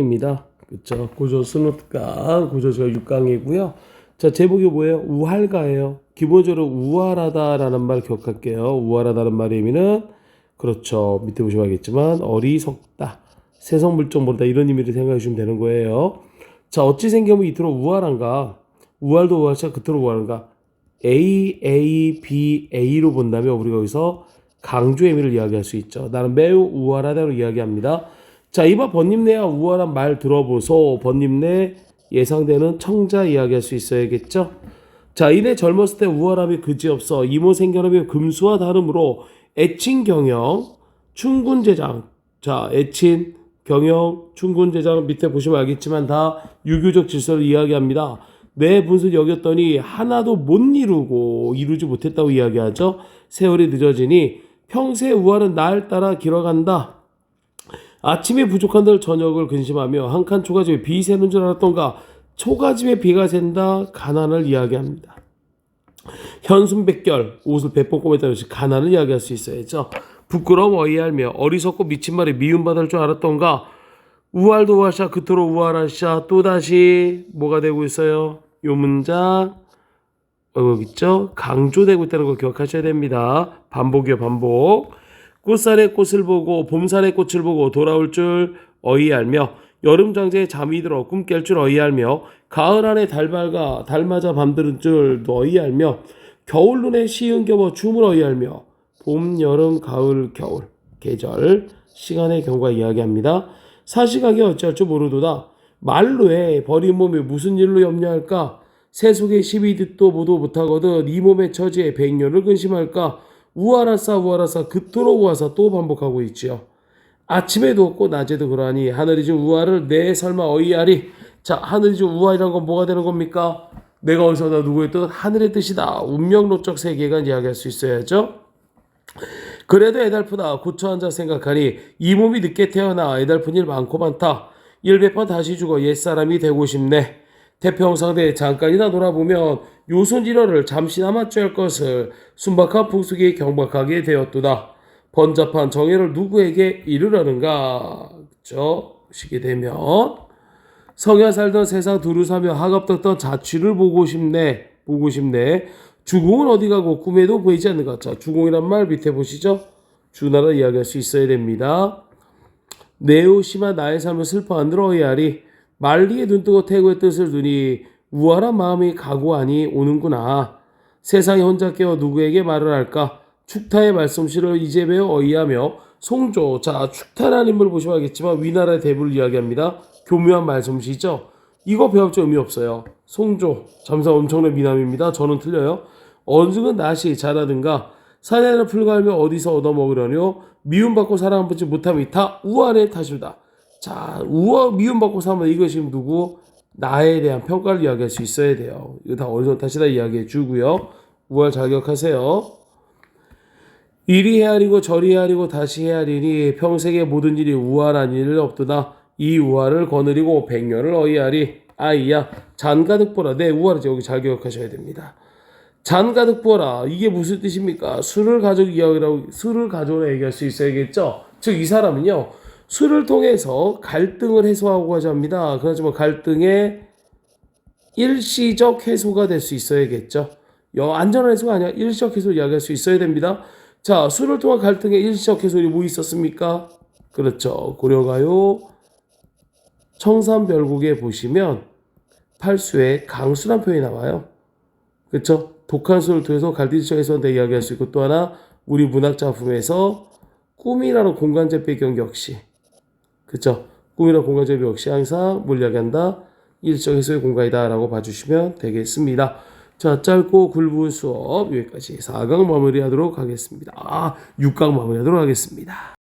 입니다. 그쵸. 고조 스누트가 고조가 6강이고요. 자, 제목이 뭐예요? 우할가예요. 기본적으로 우월하다라는 말 기억할게요. 우월하다는 말의 의미는 그렇죠. 밑에 보시면 알겠지만 어리석다. 세상 물정 모르다 이런 의미를 생각해 주시면 되는 거예요. 자, 어찌 생겨면 이토록 우월한가? 우월도 우월차 그토록 우월한가? A, A, B, A로 본다면 우리가 여기서 강조의 의미를 이야기할 수 있죠. 나는 매우 우월하다고 이야기합니다. 자, 이번 번님네야 우월한 말 들어보소. 번님네 예상되는 청자 이야기할 수 있어야겠죠. 자, 이내 젊었을 때 우월함이 그지없어 이모 생겨남이 금수와 다름으로 애친 경영, 충군 제장. 자, 애친 경영, 충군 제장 밑에 보시면 알겠지만 다 유교적 질서를 이야기합니다. 내 분수 여겼더니 하나도 못 이루고 이루지 못했다고 이야기하죠. 세월이 늦어지니 평생 우월은 날 따라 길어간다. 아침에 부족한들 저녁을 근심하며 한 칸 초가집에 비 새는 줄 알았던가 초가집에 비가 샌다 가난을 이야기합니다. 현순백결 옷을 백번 꼬매다 것이 가난을 이야기할 수 있어야죠. 부끄러움 어이할며 어리석고 미친 말에 미움받을 줄 알았던가 우활도 우활샤 그토록 우활하샤 또다시 뭐가 되고 있어요? 요 문장 어, 있죠? 강조되고 있다는 거 기억하셔야 됩니다. 반복이요 반복. 꽃살의 꽃을 보고 봄살의 꽃을 보고 돌아올 줄 어이 알며 여름 장제에 잠이 들어 꿈 깰 줄 어이 알며 가을 안에 달 밝아 달 맞아 밤들은 줄 어이알며 겨울 눈에 시은 겨워 춤을 어이 알며 봄 여름 가을 겨울 계절 시간의 경과 이야기합니다. 사시각이 어찌할 줄 모르도다. 말로에 버린 몸이 무슨 일로 염려할까? 세속의 시비 듣도 보도 못하거든 이 몸의 처지에 백년을 근심할까 우하라싸 우하라싸 그토록 우하사 또 반복하고 있지요. 아침에도 없고 낮에도 그러하니 하늘이 준 우하를 내 설마 어이하리 자 하늘이 준 우하이란 건 뭐가 되는 겁니까? 내가 어디서나 누구의 뜻 하늘의 뜻이다 운명론적 세계가 이야기할 수 있어야죠. 그래도 애달프다 고쳐 앉아 생각하니 이 몸이 늦게 태어나 애달픈 일 많고 많다 일백번 다시 죽어 옛사람이 되고 싶네 태평 상대 잠깐이나 돌아보면 요손 일어를 잠시나마 쬐할 것을 순박한 풍속이 경박하게 되었도다. 번잡한 정예를 누구에게 이르려는가? 저 시게 되면 성야 살던 세상 두루 사며 하갑떴던 자취를 보고 싶네. 보고 싶네. 주공은 어디 가고 꿈에도 보이지 않는 것. 자, 주공이란 말 밑에 보시죠. 주나라 이야기할 수 있어야 됩니다. 내오 심한 나의 삶을 슬퍼하느라 어이하리 말리에 눈뜨고 태고의 뜻을 두니 우월한 마음이 각오하니 오는구나. 세상에 혼자 깨어 누구에게 말을 할까? 축타의 말씀실을 이제 배워 어이하며 송조 자 축타라는 인물을 보시면 알겠지만 위나라의 대부를 이야기합니다. 교묘한 말씀시죠. 이거 배웠죠 의미 없어요. 송조 잠사 엄청난 미남입니다. 저는 틀려요. 언중은 낫이 잘하든가 사내를 풀가하며 어디서 얻어먹으려뇨 미움받고 사랑받지 못함이 다 우한의 탓이다. 자, 우와 미움받고 사면 이것이 지금 누구? 나에 대한 평가를 이야기할 수 있어야 돼요. 이거 다 어디서 탓이다 이야기해 주고요. 우월 자격하세요. 이리 헤아리고 저리 헤아리고 다시 헤아리니 평생의 모든 일이 우월한 일을 없도다. 이 우월을 거느리고 백년을 어이하리. 아이야 잔가득 보라. 네 우월이죠. 여기 잘 기억하셔야 됩니다. 잔가득 보라. 이게 무슨 뜻입니까? 술을 가져 이야기라고 술을 가져오라 얘기할 수 있어야겠죠. 즉 이 사람은요. 술을 통해서 갈등을 해소하고자 합니다. 그렇지만 갈등의 일시적 해소가 될 수 있어야겠죠. 여 안전한 해소가 아니라 일시적 해소 이야기할 수 있어야 됩니다. 자, 술을 통한 갈등의 일시적 해소이 뭐 있었습니까? 그렇죠. 고려가요 청산별곡에 보시면 팔수에 강수란 표현이 나와요. 그렇죠? 독한 술을 통해서 갈등적 해소한다 이야기할 수 있고 또 하나 우리 문학 작품에서 꿈이라는 공간적 배경 역시 그쵸? 꿈이나 공간적 역시 항상 뭘 이야기한다? 일적 해소의 공간이다 라고 봐주시면 되겠습니다. 자, 짧고 굵은 수업 여기까지 4강 마무리하도록 하겠습니다. 아, 6강 마무리하도록 하겠습니다.